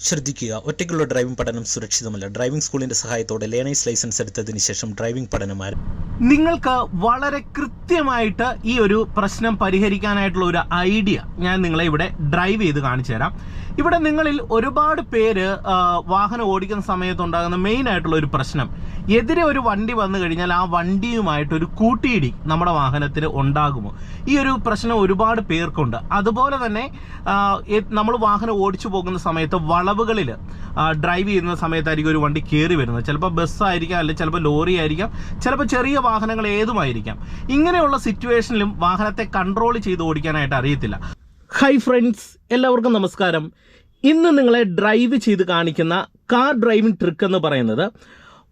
ശ്രദ്ധിക്കുക. ഒറ്റയ്ക്കുള്ള ഡ്രൈവിംഗ് പഠനം സുരക്ഷിതമല്ല. ഡ്രൈവിംഗ് സ്കൂളിന്റെ സഹായത്തോടെ ലേണേഴ്സ് ലൈസൻസ് എടുത്തതിന് ശേഷം ഡ്രൈവിംഗ് പഠനം നിങ്ങൾക്ക് വളരെ കൃത്യമായിട്ട് ഈ ഒരു പ്രശ്നം പരിഹരിക്കാനായിട്ടുള്ള ഒരു ഐഡിയ ഞാൻ നിങ്ങളെ ഇവിടെ ഡ്രൈവ് ചെയ്ത് കാണിച്ചു തരാം ഇവിടെ നിങ്ങളിൽ ഒരുപാട് പേര് വാഹനം ഓടിക്കുന്ന സമയത്ത് ഉണ്ടാകുന്ന മെയിൻ ആയിട്ടുള്ള ഒരു പ്രശ്നം. എതിരെ ഒരു വണ്ടി വന്നു കഴിഞ്ഞാൽ ആ വണ്ടിയുമായിട്ട് ഒരു കൂട്ടിയിടി നമ്മുടെ വാഹനത്തിൽ ഉണ്ടാകുമോ? ഈ ഒരു പ്രശ്നം ഒരുപാട് പേർക്കുണ്ട്. അതുപോലെ തന്നെ നമ്മൾ വാഹനം ഓടിച്ചു പോകുന്ന സമയത്ത് വളവുകളിൽ ഡ്രൈവ് ചെയ്യുന്ന സമയത്തായിരിക്കും ഒരു വണ്ടി കയറി വരുന്നത്. ചിലപ്പോൾ ബസ്സായിരിക്കാം അല്ലെങ്കിൽ ചിലപ്പോൾ ലോറി ആയിരിക്കാം ചിലപ്പോൾ ചെറിയ വാഹനങ്ങൾ ഏതുമായിരിക്കാം. ഇങ്ങനെയുള്ള സിറ്റുവേഷനിലും വാഹനത്തെ കൺട്രോൾ ചെയ്ത് ഓടിക്കാനായിട്ട് അറിയത്തില്ല. ഹൈ ഫ്രണ്ട്സ് എല്ലാവർക്കും നമസ്കാരം. ഇന്ന് നിങ്ങളെ ഡ്രൈവ് ചെയ്ത് കാണിക്കുന്ന കാർ ഡ്രൈവിംഗ് ട്രിക്ക് എന്ന് പറയുന്നത്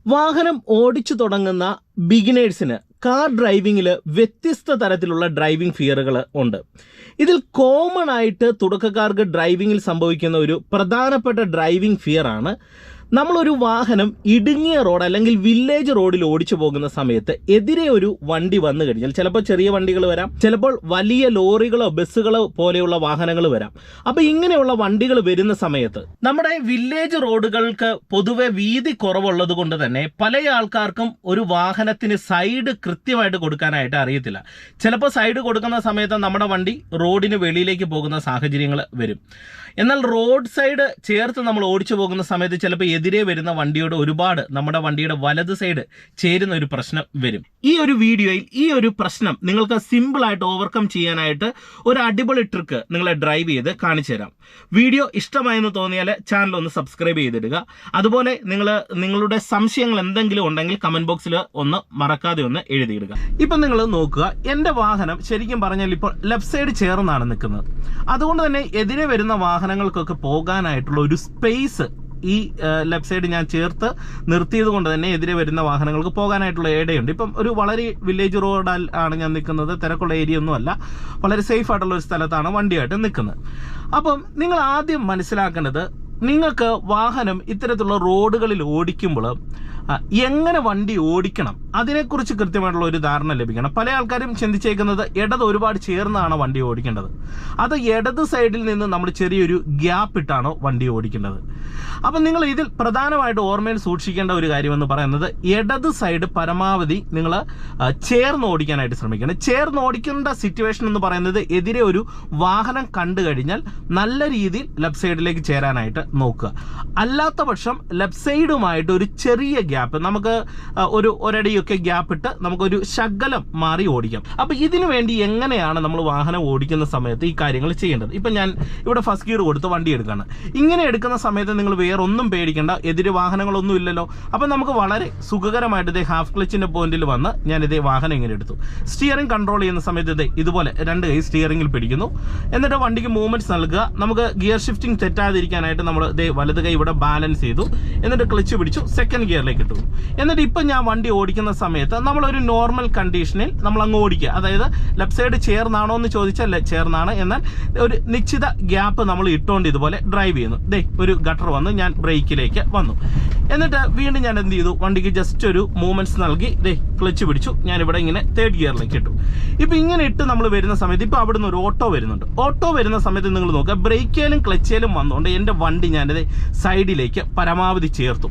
വാഹനം ഓടിച്ചു തുടങ്ങുന്ന ബിഗിനേഴ്സിന് കാർ ഡ്രൈവിങ്ങിൽ വ്യത്യസ്ത തരത്തിലുള്ള ഡ്രൈവിംഗ് ഫിയറുകൾ ഉണ്ട്. ഇതിൽ കോമൺ ആയിട്ട് തുടക്കക്കാർക്ക് ഡ്രൈവിങ്ങിൽ സംഭവിക്കുന്ന ഒരു പ്രധാനപ്പെട്ട ഡ്രൈവിംഗ് ഫിയർ ആണ്. നമ്മളൊരു വാഹനം ഇടുങ്ങിയ റോഡ് അല്ലെങ്കിൽ വില്ലേജ് റോഡിൽ ഓടിച്ചു പോകുന്ന സമയത്ത് എതിരെ ഒരു വണ്ടി വന്നു കഴിഞ്ഞാൽ ചിലപ്പോൾ ചെറിയ വണ്ടികൾ വരാം ചിലപ്പോൾ വലിയ ലോറികളോ ബസ്സുകളോ പോലെയുള്ള വാഹനങ്ങൾ വരാം. അപ്പോൾ ഇങ്ങനെയുള്ള വണ്ടികൾ വരുന്ന സമയത്ത് നമ്മുടെ വില്ലേജ് റോഡുകൾക്ക് പൊതുവെ വീതി കുറവുള്ളത് കൊണ്ട് തന്നെ പല ആൾക്കാർക്കും ഒരു വാഹനത്തിന് സൈഡ് കൃത്യമായിട്ട് കൊടുക്കാനായിട്ട് അറിയത്തില്ല. ചിലപ്പോൾ സൈഡ് കൊടുക്കുന്ന സമയത്ത് നമ്മുടെ വണ്ടി റോഡിന് വെളിയിലേക്ക് പോകുന്ന സാഹചര്യങ്ങൾ വരും. എന്നാൽ റോഡ് സൈഡ് ചേർത്ത് നമ്മൾ ഓടിച്ചു പോകുന്ന സമയത്ത് ചിലപ്പോൾ എതിരെ വരുന്ന വണ്ടിയോട് ഒരുപാട് നമ്മുടെ വണ്ടിയുടെ വലത് സൈഡ് ചേരുന്ന ഒരു പ്രശ്നം വരും. ഈ ഒരു വീഡിയോയിൽ ഈ ഒരു പ്രശ്നം നിങ്ങൾക്ക് സിമ്പിളായിട്ട് ഓവർകം ചെയ്യാനായിട്ട് ഒരു അടിപൊളി ട്രിക്ക് നിങ്ങളെ ഡ്രൈവ് ചെയ്ത് കാണിച്ചു തരാം. വീഡിയോ ഇഷ്ടമായെന്ന് തോന്നിയാൽ ചാനൽ ഒന്ന് സബ്സ്ക്രൈബ് ചെയ്തിടുക. അതുപോലെ നിങ്ങൾ നിങ്ങളുടെ സംശയങ്ങൾ എന്തെങ്കിലും ഉണ്ടെങ്കിൽ കമന്റ് ബോക്സിൽ ഒന്ന് മറക്കാതെ ഒന്ന് എഴുതിയിടുക ഇപ്പം നിങ്ങൾ നോക്കുക എന്റെ വാഹനം ശരിക്കും പറഞ്ഞാൽ ഇപ്പോൾ ലെഫ്റ്റ് സൈഡ് ചേർന്നാണ് നിൽക്കുന്നത്. അതുകൊണ്ട് തന്നെ എതിരെ വരുന്ന വാഹനങ്ങൾക്കൊക്കെ പോകാനായിട്ടുള്ള ഒരു സ്പേസ് ഈ ലെഫ്റ്റ് സൈഡ് ഞാൻ ചേർത്ത് നിർത്തിയത് കൊണ്ട് തന്നെ എതിരെ വരുന്ന വാഹനങ്ങൾക്ക് പോകാനായിട്ടുള്ള ഏടയുണ്ട് ഇപ്പം ഒരു വളരെ വില്ലേജ് റോഡ് ആണ് ഞാൻ നിൽക്കുന്നത്. തിരക്കുള്ള ഏരിയ ഒന്നും അല്ല. വളരെ സേഫ് ആയിട്ടുള്ള ഒരു സ്ഥലത്താണ് വണ്ടിയായിട്ട് നിൽക്കുന്നത്. അപ്പം നിങ്ങൾ ആദ്യം മനസ്സിലാക്കേണ്ടത് നിങ്ങൾക്ക് വാഹനം ഇത്തരത്തിലുള്ള റോഡുകളിൽ ഓടിക്കുമ്പോൾ എങ്ങനെ വണ്ടി ഓടിക്കണം? അതിനെക്കുറിച്ച് കൃത്യമായിട്ടുള്ള ഒരു ധാരണ ലഭിക്കണം. പല ആൾക്കാരും ചിന്തിച്ചേക്കുന്നത് ഇടത് ഒരുപാട് ചേർന്നാണ് വണ്ടി ഓടിക്കേണ്ടത്. അത് ഇടത് സൈഡിൽ നിന്ന് നമ്മൾ ചെറിയൊരു ഗ്യാപ്പ് ഇട്ടാണോ വണ്ടി ഓടിക്കേണ്ടത്. അപ്പം നിങ്ങൾ ഇതിൽ പ്രധാനമായിട്ട് ഓർമ്മയിൽ സൂക്ഷിക്കേണ്ട ഒരു കാര്യമെന്ന് പറയുന്നത് ഇടത് സൈഡ് പരമാവധി നിങ്ങൾ ചേർന്ന് ഓടിക്കാനായിട്ട് ശ്രമിക്കണം. ചേർന്ന് ഓടിക്കേണ്ട സിറ്റുവേഷൻ എന്ന് പറയുന്നത് എതിരെ ഒരു വാഹനം കണ്ടു കഴിഞ്ഞാൽ നല്ല രീതിയിൽ ലെഫ്റ്റ് സൈഡിലേക്ക് ചേരാനായിട്ട് നോക്കുക. അല്ലാത്ത പക്ഷം ലെഫ്റ്റ് സൈഡുമായിട്ട് ഒരു ചെറിയ ഗ്യാപ്പ് നമുക്ക് ഒരു ഒരടിയൊക്കെ ഗ്യാപ്പ് ഇട്ട് നമുക്കൊരു ശകലം മാറി ഓടിക്കാം. അപ്പൊ ഇതിനു വേണ്ടി എങ്ങനെയാണ് നമ്മൾ വാഹനം ഓടിക്കുന്ന സമയത്ത് ഈ കാര്യങ്ങൾ ചെയ്യേണ്ടത്? ഇപ്പൊ ഞാൻ ഇവിടെ ഫസ്റ്റ് ഗിയർ കൊടുത്ത് വണ്ടി എടുക്കുകയാണ് ഇങ്ങനെ എടുക്കുന്ന സമയത്ത് നിങ്ങൾ വേറൊന്നും പേടിക്കേണ്ട. എതിര് വാഹനങ്ങളൊന്നും ഇല്ലല്ലോ. അപ്പൊ നമുക്ക് വളരെ സുഖകരമായിട്ട് ഇതേ ഹാഫ് ക്ലച്ചിന്റെ പോയിന്റിൽ വന്ന് ഞാൻ ഇതേ വാഹനം ഇങ്ങനെ എടുത്തു. സ്റ്റിയറിംഗ് കൺട്രോൾ ചെയ്യുന്ന സമയത്ത് ഇതേ ഇതുപോലെ രണ്ട് കൈ സ്റ്റിയറിംഗിൽ പിടിക്കുന്നു. എന്നിട്ട് വണ്ടിക്ക് മൂവ്മെന്റ്സ് നൽകുക. നമുക്ക് ഗിയർ ഷിഫ്റ്റിംഗ് തെറ്റാതിരിക്കാനായിട്ട് നമ്മൾ ഇതേ വലത് കൈ ഇവിടെ ബാലൻസ് ചെയ്തു. എന്നിട്ട് ക്ലച്ച് പിടിച്ചു. സെക്കൻഡ് ഗിയറിലേക്ക് ഇട്ടു എന്നിട്ട് ഇപ്പം ഞാൻ വണ്ടി ഓടിക്കുന്ന സമയത്ത് നമ്മളൊരു നോർമൽ കണ്ടീഷനിൽ നമ്മൾ അങ്ങ് ഓടിക്കുക. അതായത് ലെഫ്റ്റ് സൈഡ് ചേർന്നാണോ എന്ന് ചോദിച്ചാൽ ചേർന്നാണ്. എന്നാൽ ഒരു നിശ്ചിത ഗ്യാപ്പ് നമ്മൾ ഇട്ടുകൊണ്ട് ഇതുപോലെ ഡ്രൈവ് ചെയ്യുന്നു. ദേ ഒരു ഗട്ടർ വന്ന് ഞാൻ ബ്രേക്കിലേക്ക് വന്നു. എന്നിട്ട് വീണ്ടും ഞാൻ എന്ത് ചെയ്തു? വണ്ടിക്ക് ജസ്റ്റ് ഒരു മൂവ്മെന്റ്സ് നൽകി. ദേ ക്ലച്ച് പിടിച്ചു. ഞാൻ ഇവിടെ ഇങ്ങനെ തേർഡ് ഗിയറിലേക്ക് ഇട്ടു. ഇപ്പം ഇങ്ങനെ ഇട്ട് നമ്മൾ വരുന്ന സമയത്ത് ഇപ്പോൾ അവിടെ നിന്ന് ഒരു ഓട്ടോ വരുന്നുണ്ട്. ഓട്ടോ വരുന്ന സമയത്ത് നിങ്ങൾ നോക്കുക. ബ്രേക്കേലും ക്ലച്ചേലും വന്നുകൊണ്ട് എന്റെ വണ്ടി ഞാനിത് സൈഡിലേക്ക് പരമാവധി ചേർത്തു.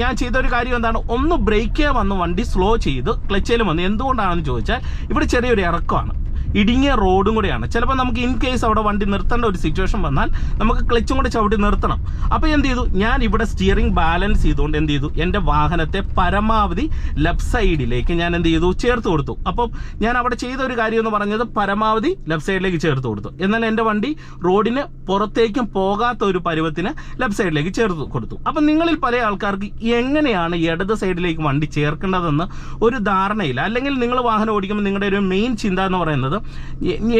ഞാൻ ചെയ്ത ഒരു കാര്യം എന്താണ്? ഒന്ന് ബ്രേക്കേ വന്ന് വണ്ടി സ്ലോ ചെയ്ത് ക്ലച്ചേലും വന്ന് എന്തുകൊണ്ടാണെന്ന് ചോദിച്ചാൽ ഇവിടെ ചെറിയൊരു ഇറക്കമാണ്. ഇടുങ്ങിയ റോഡും കൂടെയാണ്. ചിലപ്പോൾ നമുക്ക് ഇൻ കേസ് അവിടെ വണ്ടി നിർത്തേണ്ട ഒരു സിറ്റുവേഷൻ വന്നാൽ നമുക്ക് ക്ലച്ചും കൂടെ ചവിട്ടി നിർത്തണം. അപ്പോൾ എന്ത് ചെയ്തു? ഞാൻ ഇവിടെ സ്റ്റിയറിംഗ് ബാലൻസ് ചെയ്തുകൊണ്ട് എന്ത് ചെയ്തു? എന്റെ വാഹനത്തെ പരമാവധി ലെഫ്റ്റ് സൈഡിലേക്ക് ഞാൻ എന്ത് ചെയ്തു? ചേർത്ത് കൊടുത്തു. അപ്പം ഞാൻ അവിടെ ചെയ്ത ഒരു കാര്യം എന്ന് പറഞ്ഞത് പരമാവധി ലെഫ്റ്റ് സൈഡിലേക്ക് ചേർത്ത് കൊടുത്തു. എന്നാൽ എന്റെ വണ്ടി റോഡിന് പുറത്തേക്കും പോകാത്ത ഒരു പരുവത്തിന് ലെഫ്റ്റ് സൈഡിലേക്ക് ചേർത്ത് കൊടുത്തു. അപ്പം നിങ്ങളിൽ പല ആൾക്കാർക്ക് എങ്ങനെയാണ് ഇടത് സൈഡിലേക്ക് വണ്ടി ചേർക്കേണ്ടതെന്ന് ഒരു ധാരണയില്ല. അല്ലെങ്കിൽ നിങ്ങൾ വാഹനം ഓടിക്കുമ്പോൾ നിങ്ങളുടെ ഒരു മെയിൻ ചിന്ത എന്ന് പറയുന്നത്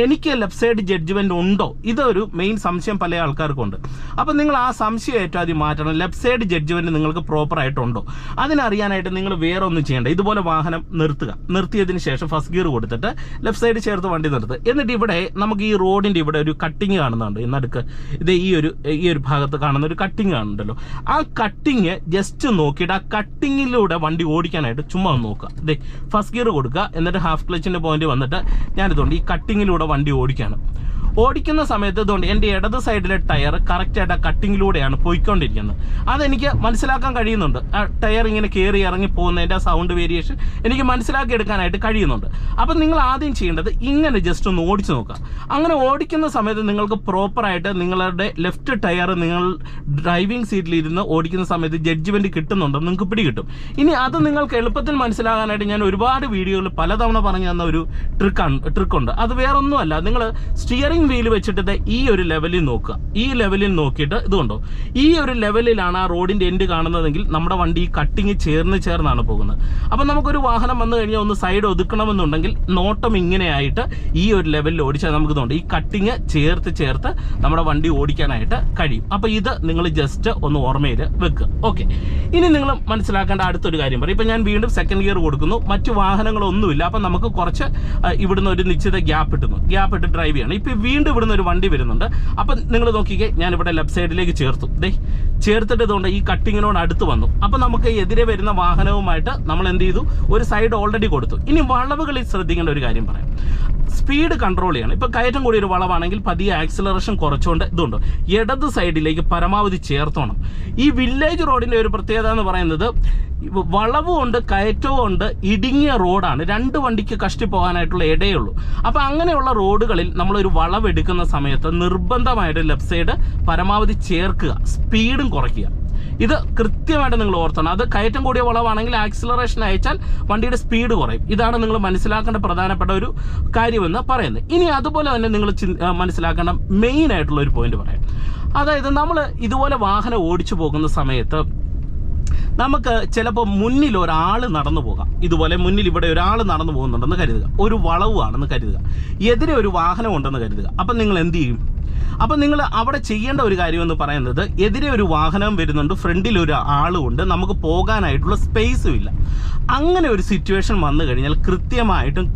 എനിക്ക് ലെഫ്റ്റ് സൈഡ് ജഡ്ജ്മെന്റ് ഉണ്ടോ? ഇതൊരു മെയിൻ സംശയം പല ആൾക്കാർക്കുണ്ട്. അപ്പോൾ നിങ്ങൾ ആ സംശയം ഏറ്റവും ആദ്യം മാറ്റണം. ലെഫ്റ്റ് സൈഡ് ജഡ്ജ്മെന്റ് നിങ്ങൾക്ക് പ്രോപ്പർ ആയിട്ടുണ്ടോ? അതിനറിയാനായിട്ട് നിങ്ങൾ വേറെ ഒന്നും ചെയ്യേണ്ട. ഇതുപോലെ വാഹനം നിർത്തുക. നിർത്തിയതിന് ശേഷം ഫസ്റ്റ് ഗിയർ കൊടുത്തിട്ട് ലെഫ്റ്റ് സൈഡ് ചേർത്ത് വണ്ടി നിർത്തുക എന്നിട്ട് ഇവിടെ നമുക്ക് ഈ റോഡിന്റെ ഇവിടെ ഒരു കട്ടിങ് കാണുന്നുണ്ട്. എന്നടുക്ക് ഇത് ഈ ഒരു ഈ ഒരു ഭാഗത്ത് കാണുന്ന ഒരു കട്ടിങ് കാണുന്നുണ്ടല്ലോ. ആ കട്ടിങ് ജസ്റ്റ് നോക്കിയിട്ട് ആ കട്ടിങ്ങിലൂടെ വണ്ടി ഓടിക്കാനായിട്ട് ചുമ്മാ നോക്കുക. ഇതേ ഫസ്റ്റ് ഗിയർ കൊടുക്കുക. എന്നിട്ട് ഹാഫ് ക്ലച്ചിന്റെ പോയിന്റ് വന്നിട്ട് ഞാനിതുകൊണ്ട് ഈ കട്ടിങ്ങിലൂടെ വണ്ടി ഓടിക്കാണ്. ഓടിക്കുന്ന സമയത്ത് ഇതുകൊണ്ട് എന്റെ ഇടത് സൈഡിലെ ടയർ കറക്റ്റായിട്ട് ആ കട്ടിങ്ങിലൂടെയാണ് പോയിക്കൊണ്ടിരിക്കുന്നത്. അതെനിക്ക് മനസ്സിലാക്കാൻ കഴിയുന്നുണ്ട്. ആ ടയർ ഇങ്ങനെ കയറി ഇറങ്ങി പോകുന്നതിന്റെ സൗണ്ട് വേരിയേഷൻ എനിക്ക് മനസ്സിലാക്കി എടുക്കാനായിട്ട് കഴിയുന്നുണ്ട്. അപ്പം നിങ്ങൾ ആദ്യം ചെയ്യേണ്ടത് ഇങ്ങനെ ജസ്റ്റ് ഒന്ന് ഓടിച്ചു നോക്കുക. അങ്ങനെ ഓടിക്കുന്ന സമയത്ത് നിങ്ങൾക്ക് പ്രോപ്പറായിട്ട് നിങ്ങളുടെ ലെഫ്റ്റ് ടയർ നിങ്ങൾ ഡ്രൈവിംഗ് സീറ്റിലിരുന്ന് ഓടിക്കുന്ന സമയത്ത് ജഡ്ജ്മെന്റ് കിട്ടുന്നുണ്ടോ. നിങ്ങൾക്ക് പിടികിട്ടും. ഇനി അത് നിങ്ങൾക്ക് എളുപ്പത്തിൽ മനസ്സിലാകാനായിട്ട് ഞാൻ ഒരുപാട് വീഡിയോകൾ പലതവണ പറഞ്ഞു തന്ന ഒരു ട്രിക്കാണ് ട്രിക്കുണ്ട് അത് വേറൊന്നുമല്ല. നിങ്ങൾ സ്റ്റിയറിംഗ് വീൽ വെച്ചിട്ട് ഈ ഒരു ലെവലിൽ നോക്കുക. ഈ ലെവലിൽ നോക്കിയിട്ട് ഇതുകൊണ്ടോ ഈ ഒരു ലെവലിലാണ് ആ റോഡിന്റെ എൻഡ് കാണുന്നതെങ്കിൽ നമ്മുടെ വണ്ടി ഈ കട്ടിങ് ചേർന്ന് ചേർന്നാണ് പോകുന്നത്. അപ്പം നമുക്കൊരു വാഹനം വന്നു കഴിഞ്ഞാൽ ഒന്ന് സൈഡ് ഒതുക്കണമെന്നുണ്ടെങ്കിൽ നോട്ടം ഇങ്ങനെയായിട്ട് ഈ ഒരു ലെവലിൽ ഓടിച്ചാൽ നമുക്ക് ഇതുകൊണ്ട് ഈ കട്ടിങ് ചേർത്ത് ചേർത്ത് നമ്മുടെ വണ്ടി ഓടിക്കാനായിട്ട് കഴിയും. അപ്പോൾ ഇത് നിങ്ങൾ ജസ്റ്റ് ഒന്ന് ഓർമ്മയിൽ വെക്കുക. ഓക്കെ ഇനി നിങ്ങൾ മനസ്സിലാക്കേണ്ട അടുത്തൊരു കാര്യം പറയും. ഇപ്പം ഞാൻ വീണ്ടും സെക്കൻഡ് ഗിയർ കൊടുക്കുന്നു. മറ്റു വാഹനങ്ങളൊന്നുമില്ല. അപ്പം നമുക്ക് കുറച്ച് ഇവിടുന്ന് ഒരു നിശ്ചിത ഗ്യാപ്പ് ഇട്ടുന്നു ഗ്യാപ്പ് ഇട്ട് ഡ്രൈവ് ചെയ്യണം. ഇപ്പം വീണ്ടും ഇവിടുന്ന് ഒരു വണ്ടി വരുന്നുണ്ട്. അപ്പം നിങ്ങൾ നോക്കിക്കേ ഞാൻ ഇവിടെ ലെഫ്റ്റ് സൈഡിലേക്ക് ചേർത്തു. ദേ ചേർത്തിട്ട് ഇതുകൊണ്ട് ഈ കട്ടിങ്ങിനോട് അടുത്ത് വന്നു. അപ്പം നമുക്ക് എതിരെ വരുന്ന വാഹനവുമായിട്ട് നമ്മൾ എന്ത് ചെയ്തു? ഒരു സൈഡ് ഓൾറെഡി കൊടുത്തു. ഇനി വളവുകളിൽ ശ്രദ്ധിക്കേണ്ട ഒരു കാര്യം പറയാം. സ്പീഡ് കൺട്രോൾ ചെയ്യണം. ഇപ്പൊ കയറ്റം കൂടി ഒരു വളവാണെങ്കിൽ പതിയെ ആക്സിലറേഷൻ കുറച്ചുകൊണ്ട് ഇതുണ്ട്. ഇടത് സൈഡിലേക്ക് പരമാവധി ചേർത്തോണം. ഈ വില്ലേജ് റോഡിന്റെ ഒരു പ്രത്യേകത എന്ന് പറയുന്നത് വളവും ഉണ്ട് കയറ്റവും ഉണ്ട് ഇടുങ്ങിയ റോഡാണ് രണ്ട് വണ്ടിക്ക് കഷ്ടി പോകാനായിട്ടുള്ള ഇടയുള്ളൂ ഉള്ളൂ. അപ്പൊ അങ്ങനെയുള്ള റോഡുകളിൽ നമ്മളൊരു വളവ് എടുക്കുന്ന സമയത്ത് നിർബന്ധമായിട്ട് ലെഫ്റ്റ് സൈഡ് പരമാവധി ചേർക്കുക. സ്പീഡും കുറയ്ക്കുക. ഇത് കൃത്യമായിട്ട് നിങ്ങൾ ഓർത്തണം. അത് കയറ്റം കൂടിയ വളവാണെങ്കിൽ ആക്സിലറേഷൻ അയച്ചാൽ വണ്ടിയുടെ സ്പീഡ് കുറയും. ഇതാണ് നിങ്ങൾ മനസ്സിലാക്കേണ്ട പ്രധാനപ്പെട്ട ഒരു കാര്യമെന്ന് പറയുന്നത്. ഇനി അതുപോലെ തന്നെ നിങ്ങൾ മനസ്സിലാക്കേണ്ട മെയിൻ ആയിട്ടുള്ള ഒരു പോയിന്റ് പറയാം. അതായത് നമ്മൾ ഇതുപോലെ വാഹനം ഓടിച്ചു പോകുന്ന സമയത്ത് നമുക്ക് ചിലപ്പോൾ മുന്നിൽ ഒരാൾ നടന്നു പോകാം. ഇതുപോലെ മുന്നിൽ ഇവിടെ ഒരാൾ നടന്നു പോകുന്നുണ്ടെന്ന് കരുതുക. ഒരു വളവാണെന്ന് കരുതുക. എതിരെ ഒരു വാഹനം ഉണ്ടെന്ന് കരുതുക. അപ്പം നിങ്ങൾ എന്ത് ചെയ്യും? അപ്പം നിങ്ങൾ അവിടെ ചെയ്യേണ്ട ഒരു കാര്യം എന്ന് പറയുന്നത് എതിരെ ഒരു വാഹനം വരുന്നുണ്ട് ഫ്രണ്ടിൽ ഒരു ആളുമുണ്ട് നമുക്ക് പോകാനായിട്ടുള്ള സ്പേസും ഇല്ല. അങ്ങനെ ഒരു സിറ്റുവേഷൻ വന്നു കഴിഞ്ഞാൽ കൃത്യമായിട്ടും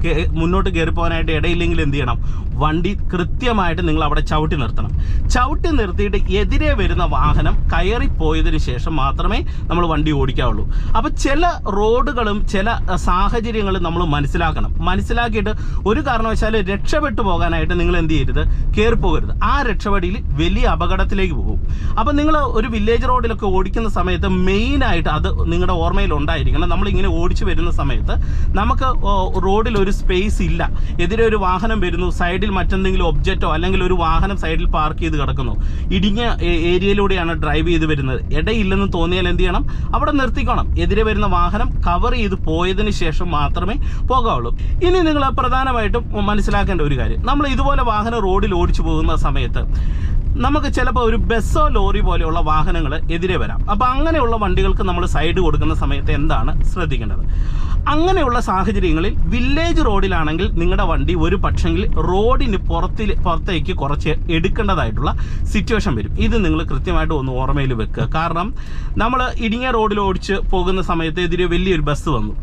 മുന്നോട്ട് കയറി പോകാനായിട്ട് ഇടയില്ലെങ്കിൽ എന്ത് ചെയ്യണം? വണ്ടി കൃത്യമായിട്ട് നിങ്ങൾ അവിടെ ചവിട്ടി നിർത്തണം. ചവിട്ടി നിർത്തിയിട്ട് എതിരെ വരുന്ന വാഹനം കയറി പോയതിന് ശേഷം മാത്രമേ നമ്മൾ വണ്ടി ഓടിക്കാവുള്ളൂ. അപ്പോൾ ചില റോഡുകളും ചില സാഹചര്യങ്ങളും നമ്മൾ മനസ്സിലാക്കണം. മനസ്സിലാക്കിയിട്ട് ഒരു കാരണവശാലും രക്ഷപ്പെട്ടു പോകാനായിട്ട് നിങ്ങൾ എന്ത് ചെയ്യരുത്? കയറി പോകരുത് ആ രക്ഷപടിയിൽ വലിയ അപകടത്തിലേക്ക് പോകും. അപ്പം നിങ്ങൾ ഒരു വില്ലേജ് റോഡിലൊക്കെ ഓടിക്കുന്ന സമയത്ത് മെയിൻ ആയിട്ട് അത് നിങ്ങളുടെ ഓർമ്മയിൽ ഉണ്ടായിരിക്കണം. നമ്മൾ ഇങ്ങനെ ഓടിച്ചു വരുന്ന സമയത്ത് നമുക്ക് റോഡിൽ ഒരു സ്പേസ് ഇല്ല. എതിരെ ഒരു വാഹനം വരുന്നു സൈഡിൽ മറ്റെന്തെങ്കിലും ഒബ്ജക്റ്റോ അല്ലെങ്കിൽ ഒരു വാഹനം സൈഡിൽ പാർക്ക് ചെയ്ത് കിടക്കുന്നു. ഇടിഞ്ഞ ഏരിയയിലൂടെയാണ് ഡ്രൈവ് ചെയ്ത് വരുന്നത്. ഇടയില്ലെന്ന് തോന്നിയാൽ എന്ത് ചെയ്യണം? അവിടെ നിർത്തിക്കോണം. എതിരെ വരുന്ന വാഹനം കവർ ചെയ്ത് പോയതിന് ശേഷം മാത്രമേ പോകാവുള്ളൂ. ഇനി നിങ്ങൾ പ്രധാനമായിട്ടും മനസ്സിലാക്കേണ്ട ഒരു കാര്യം. നമ്മൾ ഇതുപോലെ വാഹനം റോഡിൽ ഓടിച്ചു പോകുന്ന സമയത്ത് നമുക്ക് ചിലപ്പോൾ ഒരു ബസ്സോ ലോറി പോലെയുള്ള വാഹനങ്ങൾ എതിരെ വരാം. അപ്പോൾ അങ്ങനെയുള്ള വണ്ടികൾക്ക് നമ്മൾ സൈഡ് കൊടുക്കുന്ന സമയത്ത് എന്താണ് ശ്രദ്ധിക്കേണ്ടത്? അങ്ങനെയുള്ള സാഹചര്യങ്ങളിൽ വില്ലേജ് റോഡിലാണെങ്കിൽ നിങ്ങളുടെ വണ്ടി ഒരു പക്ഷെങ്കിൽ റോഡിന് പുറത്തിൽ പുറത്തേക്ക് കുറച്ച് എടുക്കേണ്ടതായിട്ടുള്ള സിറ്റുവേഷൻ വരും. ഇത് നിങ്ങൾ കൃത്യമായിട്ട് ഒന്ന് ഓർമ്മയിൽ വെക്കുക. കാരണം നമ്മൾ ഇടുങ്ങിയ റോഡിൽ ഓടിച്ച് പോകുന്ന സമയത്ത് എതിരെ വലിയൊരു ബസ് വന്നു.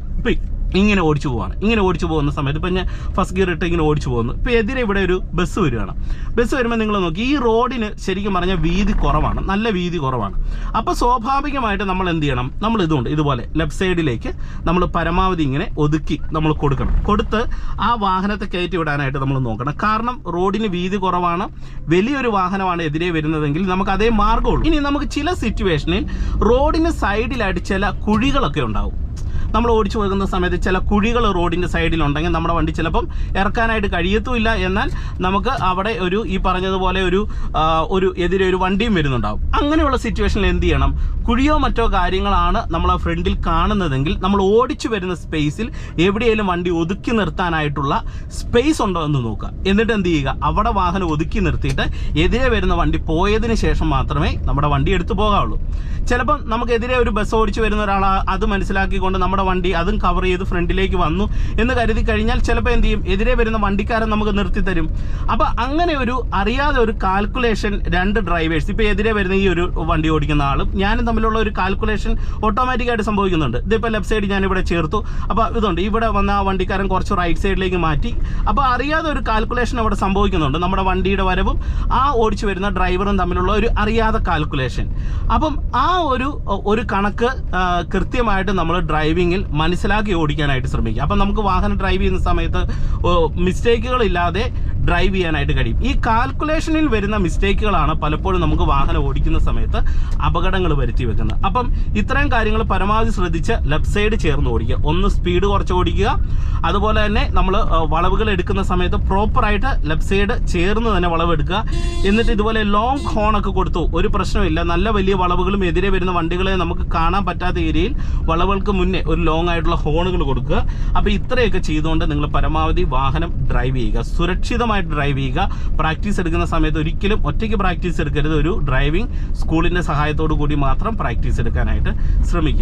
ഇങ്ങനെ ഓടിച്ചു പോവാണ്. ഇങ്ങനെ ഓടിച്ചു പോകുന്ന സമയത്ത് ഇപ്പം ഞാൻ ഫസ്റ്റ് ഗിയർ ഇട്ട് ഇങ്ങനെ ഓടിച്ചു പോകുന്നു. ഇപ്പം എതിരെ ഇവിടെ ഒരു ബസ് വരികയാണ് ബസ് വരുമ്പോൾ നിങ്ങൾ നോക്കി ഈ റോഡിന് ശരിക്കും പറഞ്ഞാൽ വീതി കുറവാണ്. നല്ല വീതി കുറവാണ്. അപ്പോൾ സ്വാഭാവികമായിട്ട് നമ്മൾ എന്ത് ചെയ്യണം? നമ്മൾ ഇതുകൊണ്ട് ഇതുപോലെ ലെഫ്റ്റ് സൈഡിലേക്ക് നമ്മൾ പരമാവധി ഇങ്ങനെ ഒതുക്കി നമ്മൾ കൊടുക്കണം. കൊടുത്ത് ആ വാഹനത്തെ കയറ്റി വിടാനായിട്ട് നമ്മൾ നോക്കണം. കാരണം റോഡിന് വീതി കുറവാണ്. വലിയൊരു വാഹനമാണ് എതിരെ വരുന്നതെങ്കിൽ നമുക്ക് അതേ മാർഗമുള്ളൂ ഇനി നമുക്ക് ചില സിറ്റുവേഷനിൽ റോഡിന് സൈഡിലായിട്ട് ചില കുഴികളൊക്കെ ഉണ്ടാവും. നമ്മൾ ഓടിച്ചു പോകുന്ന സമയത്ത് ചില കുഴികൾ റോഡിന്റെ സൈഡിലുണ്ടെങ്കിൽ നമ്മുടെ വണ്ടി ചിലപ്പം ഇറക്കാനായിട്ട് കഴിയത്തുമില്ല എന്നാൽ നമുക്ക് അവിടെ ഒരു ഈ പറഞ്ഞതുപോലെ ഒരു ഒരു എതിരെ ഒരു വണ്ടിയും വരുന്നുണ്ടാവും. അങ്ങനെയുള്ള സിറ്റുവേഷനിൽ എന്ത് ചെയ്യണം? കുഴിയോ മറ്റോ കാര്യങ്ങളാണ് നമ്മൾ ആ ഫ്രണ്ടിൽ കാണുന്നതെങ്കിൽ നമ്മൾ ഓടിച്ചു വരുന്ന സ്പേസിൽ എവിടെയെങ്കിലും വണ്ടി ഒതുക്കി നിർത്താനായിട്ടുള്ള സ്പേസ് ഉണ്ടോ എന്ന് നോക്കുക. എന്നിട്ട് എന്ത് ചെയ്യുക? അവിടെ വാഹനം ഒതുക്കി നിർത്തിയിട്ട് എതിരെ വരുന്ന വണ്ടി പോയതിന് ശേഷം മാത്രമേ നമ്മുടെ വണ്ടി എടുത്തു പോകാവുള്ളൂ. ചിലപ്പം നമുക്കെതിരെ ഒരു ബസ് ഓടിച്ചു വരുന്ന ഒരാൾ അത് മനസ്സിലാക്കിക്കൊണ്ട് നമ്മുടെ വണ്ടി അതും കവർ ചെയ്ത് ഫ്രണ്ടിലേക്ക് വന്നു എന്ന് കരുതി കഴിഞ്ഞാൽ ചിലപ്പോൾ എന്ത് ചെയ്യും? എതിരെ വരുന്ന വണ്ടിക്കാരൻ നമുക്ക് നിർത്തി തരും. അപ്പോൾ അങ്ങനെ ഒരു അറിയാതെ ഒരു കാൽക്കുലേഷൻ രണ്ട് ഡ്രൈവേഴ്സ് ഇപ്പോൾ എതിരെ വരുന്ന ഈ ഒരു വണ്ടി ഓടിക്കുന്ന ആളും ഞാനും തമ്മിലുള്ള ഒരു കാൽക്കുലേഷൻ ഓട്ടോമാറ്റിക്കായിട്ട് സംഭവിക്കുന്നുണ്ട്. ഇതിപ്പോൾ ലെഫ്റ്റ് സൈഡ് ഞാൻ ഇവിടെ ചേർത്തു. അപ്പോൾ ഇതുണ്ട്. ഇവിടെ വന്ന ആ വണ്ടിക്കാരൻ കുറച്ച് റൈറ്റ് സൈഡിലേക്ക് മാറ്റി. അപ്പോൾ അറിയാതെ ഒരു കാൽക്കുലേഷൻ അവിടെ സംഭവിക്കുന്നുണ്ട്. നമ്മുടെ വണ്ടിയുടെ വരവും ആ ഓടിച്ചു വരുന്ന ഡ്രൈവറും തമ്മിലുള്ള ഒരു അറിയാതെ കാൽക്കുലേഷൻ അപ്പം ആ ഒരു ഒരു കണക്ക് കൃത്യമായിട്ട് നമ്മൾ ഡ്രൈവിങ്ങിൽ മനസ്സിലാക്കി ഓടിക്കാനായിട്ട് ശ്രമിക്കുക. അപ്പം നമുക്ക് വാഹനം ഡ്രൈവ് ചെയ്യുന്ന സമയത്ത് മിസ്റ്റേക്കുകൾ ഇല്ലാതെ ഡ്രൈവ് ചെയ്യാനായിട്ട് കഴിയും. ഈ കാൽക്കുലേഷനിൽ വരുന്ന മിസ്റ്റേക്കുകളാണ് പലപ്പോഴും നമുക്ക് വാഹനം ഓടിക്കുന്ന സമയത്ത് അപകടങ്ങൾ വരുത്തി വെക്കുന്നത്. അപ്പം ഇത്രയും കാര്യങ്ങൾ പരമാവധി ശ്രദ്ധിച്ച് ലെഫ്റ്റ് സൈഡ് ചേർന്ന് ഓടിക്കുക. ഒന്ന് സ്പീഡ് കുറച്ച് ഓടിക്കുക. അതുപോലെ തന്നെ നമ്മൾ വളവുകൾ എടുക്കുന്ന സമയത്ത് പ്രോപ്പറായിട്ട് ലെഫ്റ്റ് സൈഡ് ചേർന്ന് തന്നെ വളവ് എടുക്കുക. എന്നിട്ട് ഇതുപോലെ ലോങ് ഹോണൊക്കെ കൊടുത്തു. ഒരു പ്രശ്നമില്ല നല്ല വലിയ വളവുകളും എതിരെ വരുന്ന വണ്ടികളെ നമുക്ക് കാണാൻ പറ്റാത്ത ഏരിയയിൽ വളവുകൾക്ക് മുന്നേ ഒരു ലോങ് ആയിട്ടുള്ള ഹോണുകൾ കൊടുക്കുക. അപ്പോൾ ഇത്രയൊക്കെ ചെയ്തുകൊണ്ട് നിങ്ങൾ പരമാവധി വാഹനം ഡ്രൈവ് ചെയ്യുക. സുരക്ഷിതമായിട്ട് ഡ്രൈവ് ചെയ്യുക. പ്രാക്ടീസ് എടുക്കുന്ന സമയത്ത് ഒരിക്കലും ഒറ്റയ്ക്ക് പ്രാക്ടീസ് എടുക്കരുത്. ഒരു ഡ്രൈവിംഗ് സ്കൂളിന്റെ സഹായത്തോടു കൂടി മാത്രം പ്രാക്ടീസ് എടുക്കാനായിട്ട് ശ്രമിക്കുക.